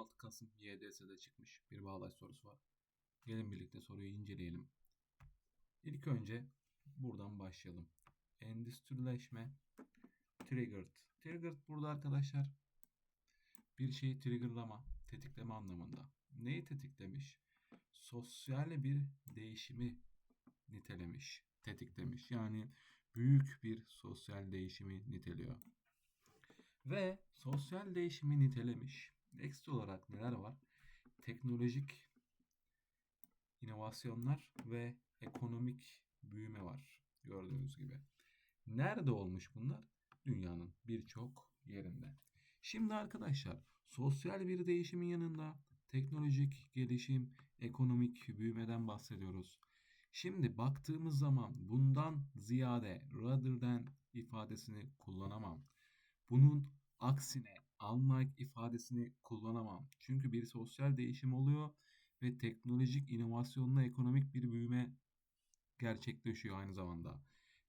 16 Kasım YDS'de çıkmış bir bağlaç sorusu var. Gelin birlikte soruyu inceleyelim. İlk önce buradan başlayalım. Endüstrileşme triggered. Triggered burada arkadaşlar bir şeyi triggerlama, tetikleme anlamında. Neyi tetiklemiş? Sosyal bir değişimi nitelemiş, tetiklemiş. Yani büyük bir sosyal değişimi niteliyor. Ve sosyal değişimi nitelemiş. Ekstra olarak neler var? Teknolojik inovasyonlar ve ekonomik büyüme var. Gördüğünüz gibi. Nerede olmuş bunlar? Dünyanın birçok yerinde. Şimdi arkadaşlar sosyal bir değişimin yanında teknolojik gelişim, ekonomik büyümeden bahsediyoruz. Şimdi baktığımız zaman bundan ziyade rather than ifadesini kullanamam. Bunun aksine unlike ifadesini kullanamam. Çünkü bir sosyal değişim oluyor ve teknolojik inovasyonla ekonomik bir büyüme gerçekleşiyor aynı zamanda.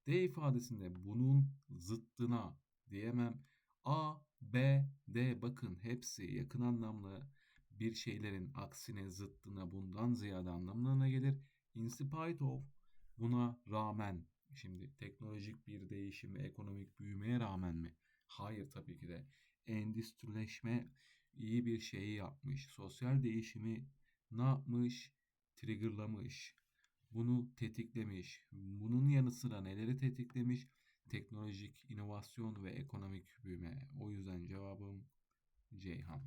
D ifadesinde bunun zıttına diyemem. A, B, D bakın hepsi yakın anlamlı bir şeylerin aksine zıttına bundan ziyade anlamlarına gelir. In spite of buna rağmen şimdi teknolojik bir değişim ve ekonomik büyümeye rağmen mi? Hayır tabii ki de. Endüstrileşme iyi bir şeyi yapmış. Sosyal değişimi ne yapmış? Triggerlamış. Bunu tetiklemiş. Bunun yanı sıra neleri tetiklemiş? Teknolojik inovasyon ve ekonomik büyüme. O yüzden cevabım Ceyhan.